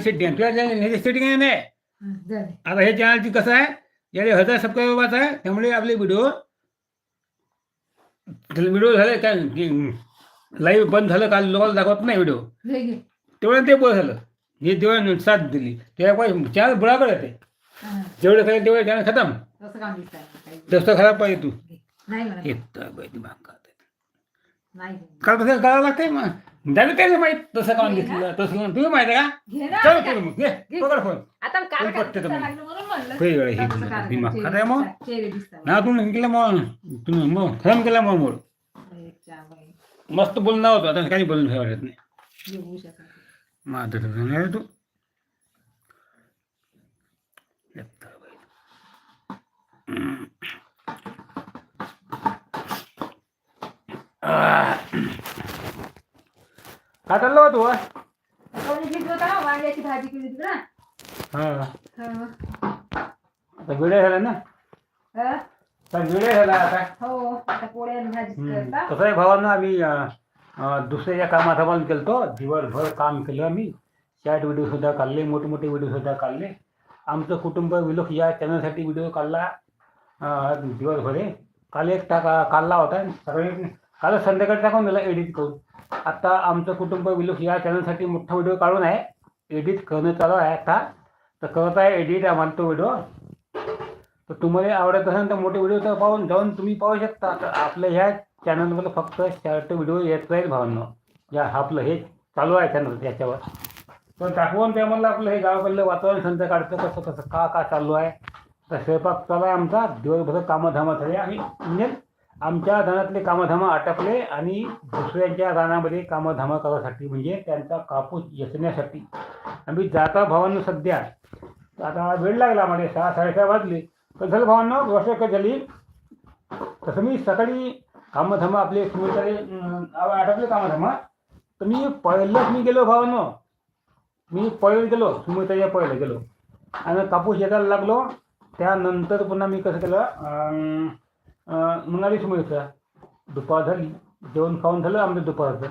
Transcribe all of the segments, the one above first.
Setting तुला setting आहे. नाही हं. आता हे चॅनलची कसं आहे? याला हजार सबस्क्रायबर्स आहे त्यामुळे आपले व्हिडिओ व्हिडिओ झाले काय लाईव्ह बंद झालं काल लोकांना दाखवत नाही व्हिडिओ हे. तेवढं ते बरं झालं. हे तेवढं साथ दिली. त्याला चॅनल येते हं, जेवढं खाली तेवढं चॅनल खतम. काही. जास्त खराब पाहिजे तू. काल कसं करावं लागतंय मग. झालं त्याला माहीत तसं काम घेतलं तसं काम तुला माहिती आहे का घे ना चल काय? तू मग घे पकड फोन आता काल कोण काय पटतं दिसायला तुम्ही? लागलं म्हणून म्हणलं. वेगळं हे तसं काय दिमाग चेहरे खात आहे मग दिसतात, चेहरे दिसतात. ना तू केलं मग तुम्ही मग खरं केलं मग मोड एक चहा बाई. मस्त बोलणं होतं आता काही बोलून ठेवा वाटत नाही येऊ शकत. मग आता तसं नाही रे तू येतं बाई. आह. काय चाललं हो? तू ना, वांग्याची भाजी केली होती ना? हा. हं. आता झाला ना? हं? आता झाला आता. हो आता पोळ्या आणि भाजी हम्म. करता. कसं आहे भावांना आम्ही अं, अं, दुसऱ्या कामात आपण केलतो. दिवसभर काम केलं आम्ही. शॉर्ट व्हिडिओ सुद्धा काढले मोठे मोठे व्हिडिओ सुद्धा काढले. आमचं कुटुंब विलोक या चॅनलसाठी व्हिडिओ काढला. अं, दिवसभर हे. काल एक टाका काढला होता. सगळे काल संध्याकाळी टाकून दिला एडिट करून. आता आमचं कुटुंब विलोक या चॅनलसाठी मोठा व्हिडिओ काढून आहे. एडिट करणं चालू आहे आता. तर करत आहे एडिट आम्हाला तो व्हिडिओ तर तुम्हाला आवडत असेल तर मोठे व्हिडिओ तर पाहून जाऊन तुम्ही पाहू शकता. तर आपल्या ह्या चॅनलमध्ये फक्त शॉर्ट व्हिडिओ येत राहील भावांनो. या आपलं हे चालू आहे चॅनल त्याच्यावर तर दाखवून ते म्हणलं आपलं हे गावाकडलं वातावरण संध्याकाळचं कसं कसं का का चालू आहे. तर स्वयंपाक चालू आहे आमचा. दिवसभर कामधामं झाले आणि म्हणजे आमच्या धनातले कामधामा आटपले आणि दुसऱ्यांच्या रानामध्ये कामधामा करासाठी म्हणजे त्यांचा कापूस येचण्यासाठी आम्ही जाता भावांना सध्या. आता वेळ लागला मला सहा साडेसहा वाजले. तर झालं भावांना वर्ष झाली. तसं मी सकाळी कामधामा आपले सुमित्राले आटपले कामधामा. तर मी पहिलंच मी गेलो भावांनो. मी पळत गेलो सुमित्राच्या पहिलं गेलो. आणि कापूस येतायला लागलो. त्यानंतर पुन्हा मी कसं केलं मग आली सुमित्रा दुपार झाली जेवण खाऊन झालं आमचं दुपारचं.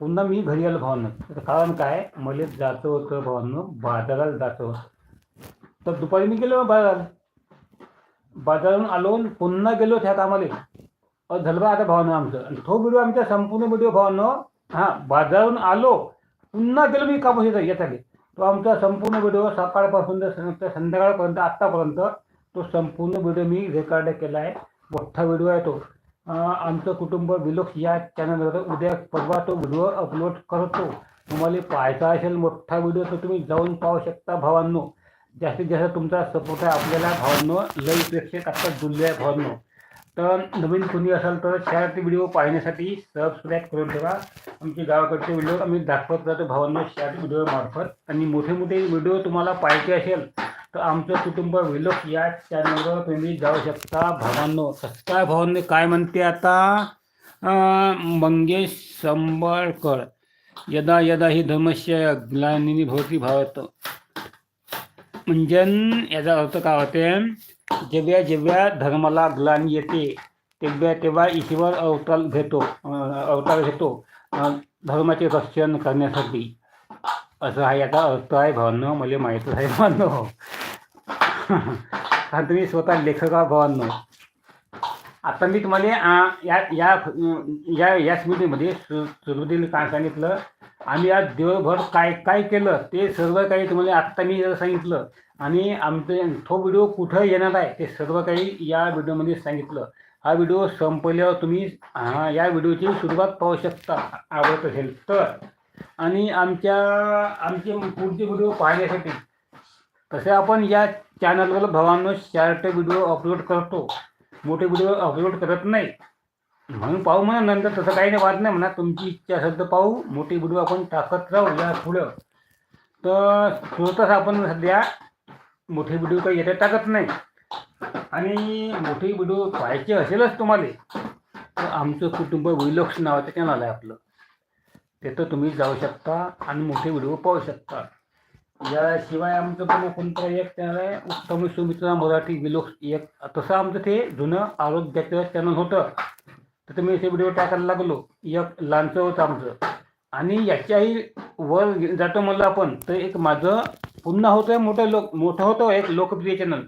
पुन्हा मी घरी आलो भावांना. कारण काय? मला जायचं होतं भावांनो बाजाराला जायचं होतं. तर दुपारी मी गेलो बाजाराला बाजारून आलो पुन्हा गेलो त्या कामाला अहो, झालं बा आता भावानं आमचं. आणि तो व्हिडिओ आमच्या संपूर्ण व्हिडिओ भावानं हां बाजारून आलो पुन्हा गेलो मी कापूस येतो यासाठी. तो आमचा संपूर्ण व्हिडिओ सकाळपासून तर सं- तर संध्याकाळपर्यंत आत्तापर्यंत तो संपूर्ण व्हिडिओ मी रेकॉर्ड केला आहे. मोठा व्हिडिओ आहे तो. आमचं कुटुंब विलोक या चॅनलवर उद्या परवा तो व्हिडिओ अपलोड करतो. तुम्हाला पाहायचा असेल मोठा व्हिडिओ तर तुम्ही जाऊन पाहू शकता भावांनो. जास्तीत जास्त तुमचा सपोर्ट आहे आपल्याला भावांनो. लई प्रेक्षक आता जुळले आहे भावांनो. तर नवीन कुणी असाल तर शॉर्ट व्हिडिओ पाहण्यासाठी सबस्क्राईब करून ठेवा. आमचे गावाकडचे व्हिडिओ आम्ही दाखवत जातो भावांनो शॉर्ट व्हिडिओ मार्फत. आणि मोठे मोठे व्हिडिओ तुम्हाला पाहायचे असेल तर आमचं कुटुंब विलोक या चॅनलवर तुम्ही जाऊ शकता. भावांनो काय भावांनो काय म्हणते आता? मंगेश संबळकर. यदा यदा ही धर्मस्य ग्लानिनी भोवती भावत. म्हणजे याचा अर्थ काय होते? जेव्हा जेव्हा धर्माला ग्लानी येते तेव्हा तेव्हा ईश्वर अवतार घेतो. अवतार घेतो. धर्माचे रक्षण करण्यासाठी. असं हा याचा अर्थ आहे भावनं. मला माहीतच आहे भावनं. कारण तुम्ही स्वतः लेखका आहात भावांनो. आता मी तुम्हाला या या या या स्मृतीमध्ये सु सुरुवातीला काय सांगितलं आम्ही आज दिवसभर काय काय केलं ते सर्व काही तुम्हाला आत्ता मी सांगितलं. आणि आमचे तो व्हिडिओ कुठं येणार आहे ते सर्व काही या व्हिडिओमध्ये सांगितलं. हा व्हिडिओ संपल्यावर तुम्ही हा या व्हिडिओची सुरुवात पाहू शकता आवडत असेल तर. आणि आमच्या आमचे पुढचे व्हिडिओ पाहण्यासाठी तसे आपण या चॅनलवर भावांनो शॉर्ट व्हिडिओ अपलोड करतो. मोठे व्हिडिओ अपलोड करत नाही. म्हणून पाहू म्हणा नंतर तसं काही नाही वाद नाही म्हणा. तुमची इच्छा असेल तर पाहू. मोठे व्हिडिओ आपण टाकत राहू या पुढं. तर स्वतःच आपण सध्या मोठे व्हिडिओ काही येथे टाकत नाही. आणि मोठे व्हिडिओ पाहायचे असेलच तुम्हाला. तर आमचं कुटुंब विलक्ष नावाचं चॅनल आहे आपलं. तिथं तुम्ही जाऊ शकता आणि मोठे व्हिडिओ पाहू शकता. याशिवाय आमचं पण कोणतं एक चॅनल आहे. उत्तम सुमित्रा मराठी विलोक एक. तसं आमचं ते जुनं आरोग्याचं चॅनल होतं. तर तुम्ही असे व्हिडिओ टाकायला लागलो. एक लहानचं होतं आमचं. आणि याच्याही वर जातो म्हणलं आपण तर एक माझं पुन्हा होतं मोठं लोक मोठं होतं एक लोकप्रिय चॅनल.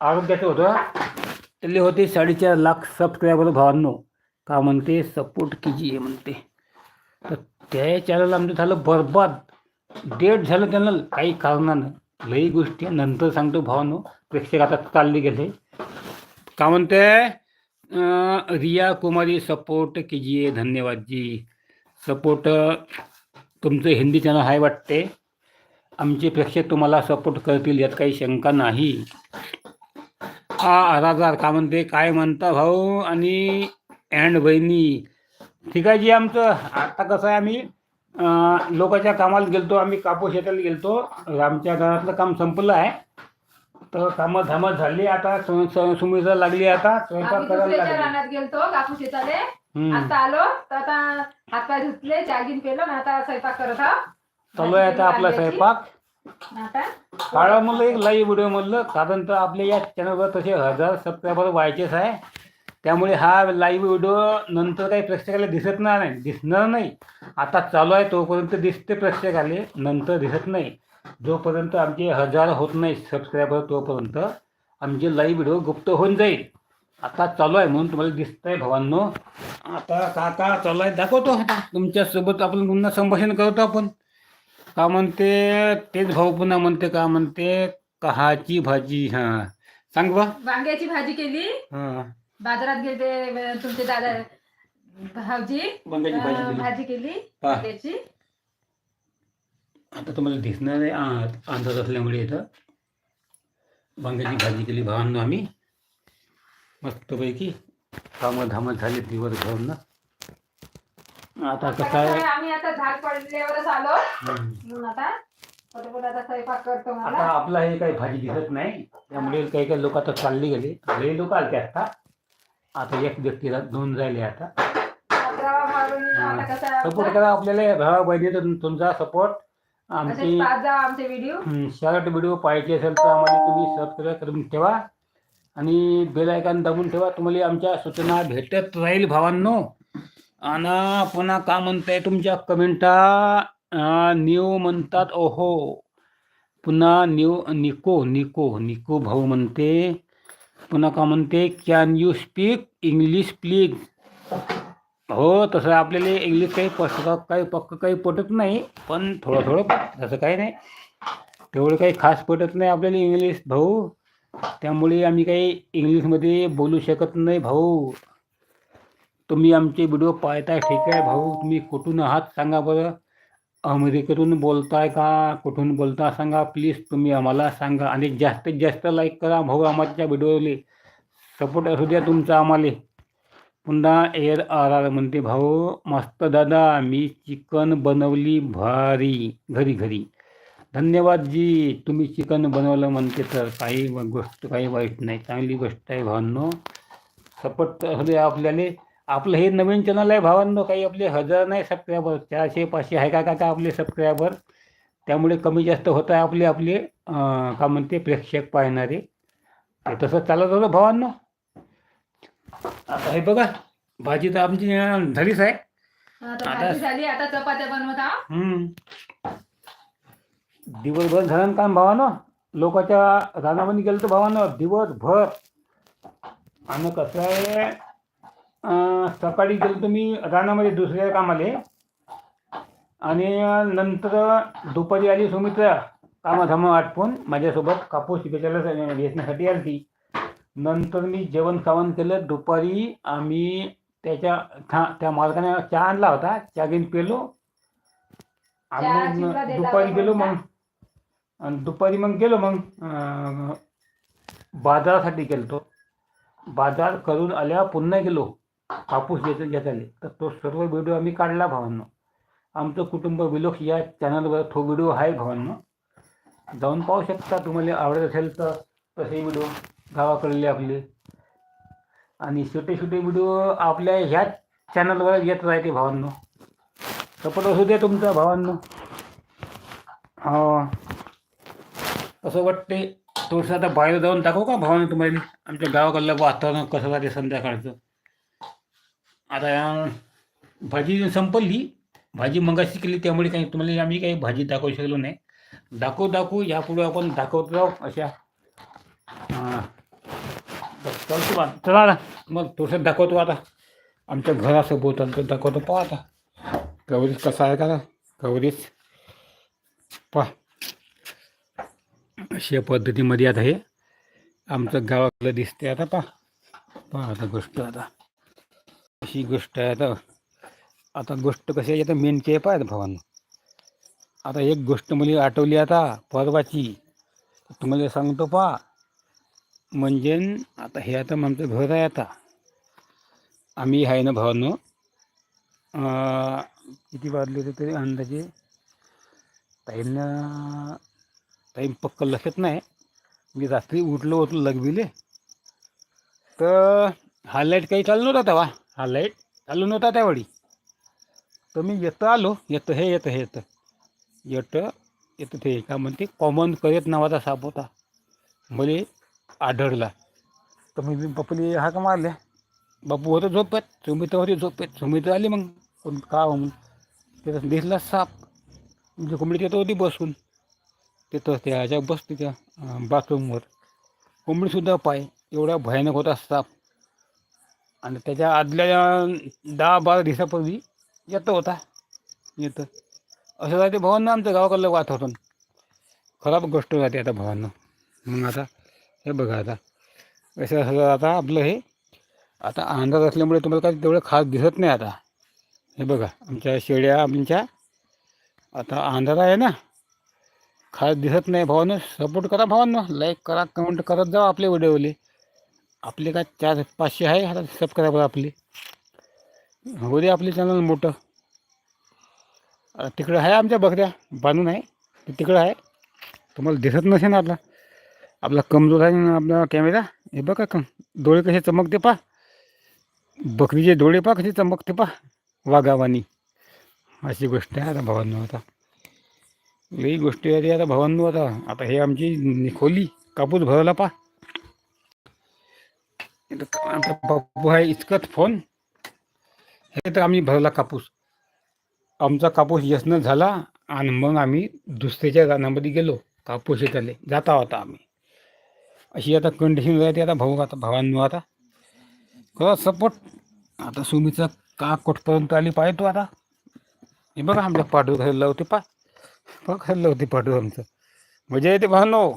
आरोग्याचं होतं. त्याले होते साडेचार लाख सबस्क्रायबर भावांनो. का म्हणते सपोर्ट कीजिए म्हणते. तर त्या चॅनल आमचं झालं बरबाद. डेट झालं त्यांना काही कारणानं. लई गोष्टी नंतर सांगतो भावानो प्रेक्षक आता चालले गेले. का म्हणते? रिया कुमारी सपोर्ट कीजिए धन्यवाद जी सपोर्ट तुमचं हिंदी चॅनल आहे वाटते. आमचे प्रेक्षक तुम्हाला सपोर्ट करतील यात काही शंका नाही. हा आराधार का म्हणते? काय म्हणता भाऊ आणि अँड बहिणी ठीक आहे जी आमचं. आता कसं आहे आम्ही? लोकांच्या कामाला गेलतो आम्ही कापूस शेताला गेलतो. आमच्या घरातलं काम संपलं आहे. तर कामं धामं झाली आता सुमित्रा लागली आता स्वयंपाक करायला लागली. रानात गेलतो कापूस शेताले. हम्म. आता आलो तर आता हातपाय धुतले चागीन पेलो ना आता स्वयंपाक करत आहो चालू आहे आता आपला. स्वयंपाक. आता काळा म्हणलं एक लाईव्ह व्हिडिओ म्हणलं कारण तर आपल्या या चॅनलवर तसे हजार सबस्क्रायबर व्हायचेच आहे. त्यामुळे हा लाईव्ह व्हिडिओ नंतर काही प्रेक्षकाला दिसत नाही दिसणार नाही. आता चालू आहे तोपर्यंत दिसते प्रेक्षकाले नंतर दिसत नाही. जोपर्यंत आमचे हजार होत नाही सबस्क्रायबर तोपर्यंत आमचे लाईव्ह व्हिडिओ गुप्त होऊन जाईल. आता चालू आहे म्हणून तुम्हाला दिसतंय भावांनो. आता का का चालू आहे दाखवतो. आता. तुमच्यासोबत आपण पुन्हा संभाषण करतो आपण. का म्हणते तेच भाऊ पुन्हा म्हणते का म्हणते कहाची भाजी हां. सांग बा. वांग्याची भाजी केली? हां. बाजारात गेले तुमचे दादा वांग्याची भाजी अं, दिली. भाजी केली हा. वांग्याची. आता तुम्हाला दिसणार आहे आ- अंदाज असल्यामुळे इथं. वांग्याची भाजी केली भावांनो आम्ही. मस्तपैकी. कामं धामं झाली दिवस घेऊन ना. आता कसं आहे? आम्ही आता झाड पडल्यावरच आलो. हम्म. म्हणून आता पटपट आता स्वयंपाक करतो आता मला आपला हे काही भाजी दिसत नाही. त्यामुळे काही काही लोक आता चालले गेले. लई लोक आले आता. आता एक व्यक्तीला दोन राहिले आता. सपोर्ट? करा आपल्याला. भावा बहिणी तुमचा सपोर्ट आमची शॉर्ट व्हिडिओ पाहायचे असेल तर आम्हाला तुम्ही सबस्क्राईब करून ठेवा. आणि बेल आयकॉन दाबून ठेवा. तुम्हाला आमच्या सूचना भेटत राहील भावांनो. आणि पुन्हा का म्हणताय तुमच्या कमेंटा न्यू म्हणतात ओहो. पुन्हा न्यू निको निको निको भाऊ म्हणते. पुन्हा का म्हणते can you speak English please हो तसं आपल्याला इंग्लिश काही पक्क काही पक्क काही पटत नाही पण थोडं थोडं तसं काही नाही. तेवढं काही खास पटत नाही आपल्याला इंग्लिश भाऊ. त्यामुळे आम्ही काही इंग्लिशमध्ये बोलू शकत नाही भाऊ. तुम्ही आमचे व्हिडिओ पाहताय ठीक आहे भाऊ. तुम्ही कुठून आहात सांगा बरं. अमेरिकेतून बोलताय का? कुठून बोलता सांगा प्लीज तुम्ही आम्हाला सांगा. आणि जास्तीत जास्त लाईक करा भाऊ आम्हाच्या व्हिडिओले सपोर्ट असू द्या तुमचा आम्हाला. पुन्हा एअर आर आर म्हणते भाऊ मस्त दादा मी चिकन बनवली भारी घरी घरी. धन्यवाद जी तुम्ही चिकन बनवलं म्हणते तर. काही गोष्ट काही वाईट नाही. चांगली गोष्ट आहे भावांनो. सपोर्ट असू द्या आपल्याला. आपलं हे नवीन चॅनल आहे भावांनो काही आपले हजार नाही सबस्क्रायबर चारशे पाचशे आहे का का आपले सबस्क्रायबर त्यामुळे कमी जास्त होत आहे आपले आपले का म्हणते प्रेक्षक पाहणारे. ते तसं चालत होतं भावांनो. आता हे बघा भाजी तर आमची झालीच आहे. आता आता- भाजी झाली आता चपात्या बनवत आहो हम्म. दिवसभर झालं काम भावानं. लोकांच्या रानामध्ये गेलं तर भावानं दिवसभर. आणि कसं आहे सकाळी गेलो तुम्ही रानामध्ये दुसऱ्या कामाले. आणि नंतर दुपारी आली सुमित्रा कामाधामं आटपून माझ्यासोबत कापूस पिकायला वेचण्यासाठी आली ती नंतर मी जेवण खावण केलं. दुपारी आम्ही त्याच्या था त्या मालकाने चहा आणला होता. चहा घेऊन पेलो. देता दुपारी गेलो? मग. आणि दुपारी मग गेलो मग बाजारासाठी गेलतो. बाजार करून आल्या पुन्हा गेलो. कापूस घेत घेताले तर तो सर्व व्हिडिओ आम्ही काढला भावांनो. आमचं कुटुंब विलोक या चॅनलवर तो व्हिडिओ आहे भावांनो. जाऊन पाहू शकता तुम्हाला आवडत असेल तर तसे व्हिडिओ गावाकडले आपले. आणि छोटे छोटे व्हिडिओ आपल्या ह्याच चॅनलवर येत राहते भावांनो. सपोर्ट असू द्या तुमचा भावांनो. असं वाटते. थोडंसं आता बाहेर जाऊन दाखवू का भावानं तुम्हाला? आमच्या गावाकडलं वातावरण कसं राहते संध्याकाळचं? आता भाजी संपली भाजी मंगाशी केली त्यामुळे काही तुम्हाला आम्ही काही भाजी दाखवू शकलो नाही. दाखवू दाखवू यापुढे आपण दाखवत राहू अशा. चलतो चला ना मग थोडंसं दाखवतो आता. आमच्या घरासोबत दाखवतो पहा आता. कवरेज कसा आहे का कवरेज पहा. अशा पद्धतीमध्ये आता हे आमचं गावाकडं दिसते आता पहा. पहा आता गोष्ट आता. अशी गोष्ट आहे. आता आता गोष्ट कशी आहे आता मेन केप आहेत भावानं. आता एक गोष्ट मला आठवली आता परवाची. तुम्हाला सांगतो पहा. म्हणजे आता हे आता आमचं घर आहे आता. आम्ही आहे ना भावानं किती वाजले होते तरी अंदाजे? ताईंना टाईम पक्क लक्षात नाही. मी रात्री उठलो होतो लगविले तर हायलाईट काही चालू नव्हता तेव्हा. हा लाइट चालू नव्हता त्यावेळी. तर मी येतं आलो. येतं हे येतं हे येतं. येतं येतं ते. का म्हणते? कॉमन करत नावाचा साप होता. मले आढळला. तर मी बापूले हा का मारल्या. बापू होतं झोपेत. सुमित्र होती झोपेत. सुमित्र आली मग. कोण का हो म्हणून? त्याचा दिसला साप. म्हणजे कोंबडी तिथं होती बसून. तिथं त्याच्या बसते त्या बाथरूमवर कोंबडीसुद्धा पाय. एवढा भयानक होता साप. आणि त्याच्या आदल्या दहा बारा दिवसापूर्वी येतो होता. येतं. असं राहते भावांना आमचं गावाकडलं वातावरण खराब गोष्ट राहते आता भावांना. मग आता हे बघा आता. कसं असं आता आपलं हे आता अंदाज असल्यामुळे तुम्हाला काय तेवढं खास दिसत नाही आता. हे बघा आमच्या शेळ्या आमच्या आता अंधार आहे ना. खास दिसत नाही भावानं. सपोर्ट करा भावांना. लाईक करा कमेंट करत जावा आपले व्हिडिओले आपले काय चार पाचशे आहे आता सबस्क्रायबर आपले. हो दे आपले चॅनल मोठं. तिकडं आहे आमच्या बकऱ्या बांधून आहे. ते तिकडं आहे. तुम्हाला दिसत नसेल आपला आपला कमजोर आहे ना आपला कॅमेरा हे बघा कम डोळे कसे चमकते पा बकरीचे डोळे पा कसे चमकते पा वाघावानी अशी गोष्ट आहे आता भावांनो आता. लई गोष्टी आहे आता भावांनो आता. आता हे आमची खोली कापूस भरला पा आमचा बापू आहे इतकंच फोन हे तर आम्ही भरला कापूस. आमचा कापूस यशनं झाला आणि मग आम्ही दुसऱ्याच्या रानामध्ये गेलो कापूस शेताले जाता होता आम्ही. अशी आता कंडिशन राहते आता भाऊ आता भावांनो आता. खरं सपोर्ट आता सुमीचा का कुठपर्यंत आली पाहतो तो आता. हे बघा आमच्या पाठू घाललं होते पा बघ खाल्लं होते पाठू आमचं. मजा येते भावनो.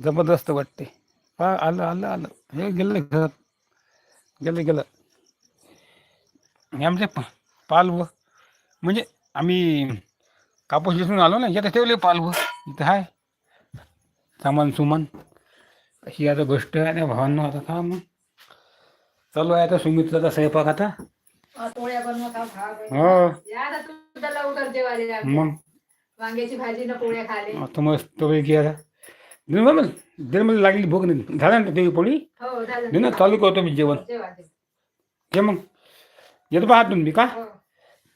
जबरदस्त वाटते. पा आलं आलं आलं. हे गेलं घरात. गेलं गेलं. हे आमचे पालव म्हणजे आम्ही कापूस दिसून आलो ना यात ठेवले पालव इथं आहे सामान सुमान. अशी आता गोष्ट आहे त्या भावांना आता का मग चालू आहे आता सुमित्राचा स्वयंपाक आता. हा. हो मग? वांग्याची भाजी न पोळ्या खाले. मस्त पैकी आता. निर्मल लागली भूक नाही झाला ना देवी पोळी? हो झालं. दे ना चालू करतो मी जेवण. घे मग. येतो पहा तुम्ही का? हो.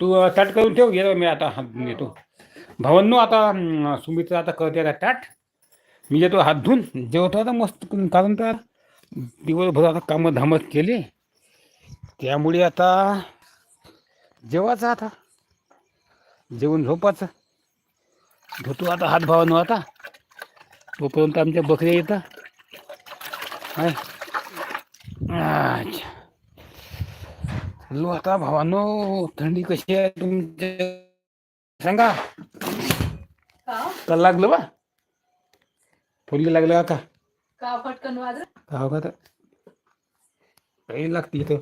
तू ताट करून ठेव येतो मी आता हात धुवून येतो. भावांनो आता सुमित्रा आता करते आता ताट? मी येतो हात धुवून. जेवतो आता मस्त. कारण तर दिवसभर आता कामं धामत केले. त्यामुळे आता जेवायचं आता. जेवण झोपाचं धुतो आता हात भावानो आता. तोपर्यंत आमच्या बकऱ्या येतात हॅलो आता भावानो थंडी कशी आहे तुमच्या? सांगा. का? लागलं बा? फुलगी लागलं का? का का हो काही लागते इथं.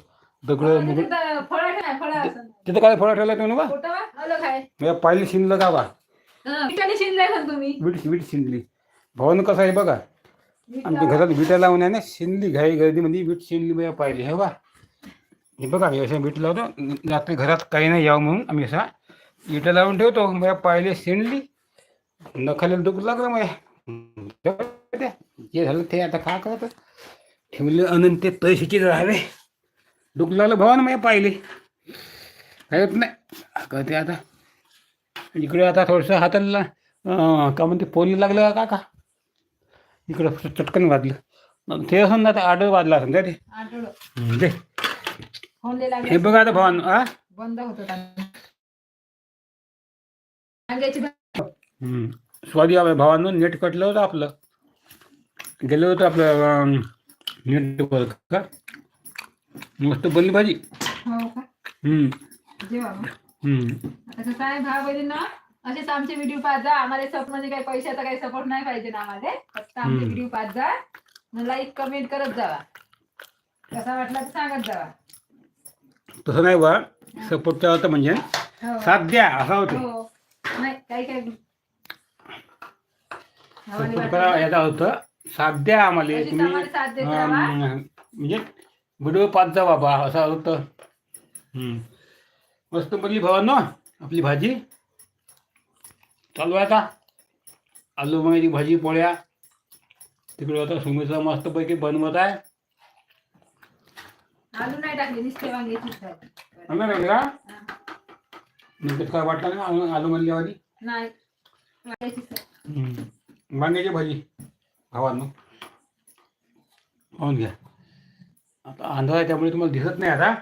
दगड मुगड. असं. तिथं काय फळा ठेवला तुम्ही बा? पाहिलं शिनलं का बा वीट शिनली भावानं कसं आहे बघा. आमच्या. घरात विटा लावून आहे ना शिनली घाई गर्दीमध्ये वीट शिनली मी पाहिली हे बा. हे बघा मी असं वीट लावतो. रात्री घरात काही नाही यावं म्हणून आम्ही असा विटा लावून ठेवतो. मग पाहिले शिनली नखाला दुःख लागलं मग जे झालं ते आता का करत? ठेवले अनंत ते तशीचीच राहावे दुःख लागलं भावानं मी पाहिले. काहीच नाही का ते आता. इकडे आता थोडंसं हाताला का म्हणते पोली लागलं का का इकडं चटकन वाजलं. ते असं ना आता आडं वाजला असं ते आठवलं हं, बघा आता भावानं आ? बंद होत. स्वादी भावानं नेट कटलं होतं आपलं. गेलं होतं आपलं नेटवर का? मस्त बनली भाजी. हो का? हम्म. हम्म. भाव असेच आमचे व्हिडिओ पाहत जा. आम्हाला सप म्हणजे काही पैशाचा काही सपोर्ट नाही पाहिजे ना आम्हाला. फक्त आमचे. व्हिडिओ पाहत जा. लाईक कमेंट करत जावा कसा वाटला तर सांगत जावा तसं नाही बा सपोर्टचा अर्थ म्हणजे हो. साथ द्या असा होतो. हो. नाही काही काही. सपोर्ट वाटलं करा याचा होतं साथ द्या आम्हाला. तशीच तुम्ही आम्हाला साथ देत राहा. अं, म्हणजे व्हिडिओ पाच जा बाबा असं होतं. हम्म. मस्त बनली भावांनो आपली भाजी. चालू आहे आता. आलू वांग्याची भाजी पोळ्या. तिकडे आता सुमीचा मस्तपैकी बनवत आहे. आलू नाही टाकले नुसते वांग्याचीच भाजी. आलं नाही का? नंतर काय वाटलं ना आलू आलू म्हणल्यावानी नाही. वांग्याची भाजी. भावांनो पाहून घ्या. आता आंधळा आहे त्यामुळे तुम्हाला दिसत नाही आता.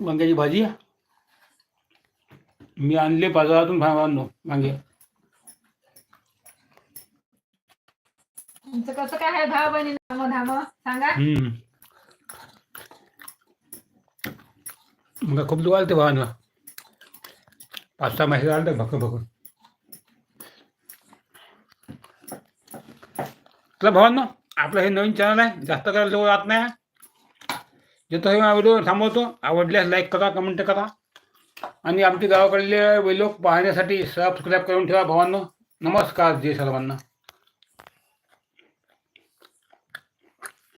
वांग्याची भाजी. मी आणले बाजारातून भावांनो वांगे तुमचं कसं काय आहे भाव बहिणी धाम धाम सांगा. मग खूप दुवाल ते भावांना. पाच सहा महिने आलं भक भकून चला भावांनो आपलं हे नवीन चॅनल आहे. जास्त करायला जवळ जात नाही. जेतो हे व्हिडिओ थांबवतो. आवडल्यास लाईक करा कमेंट करा. आणि आमच्या गावाकडले लोक पाहण्यासाठी सबस्क्राईब करून ठेवा भावांनो. नमस्कार जय सर्वांना.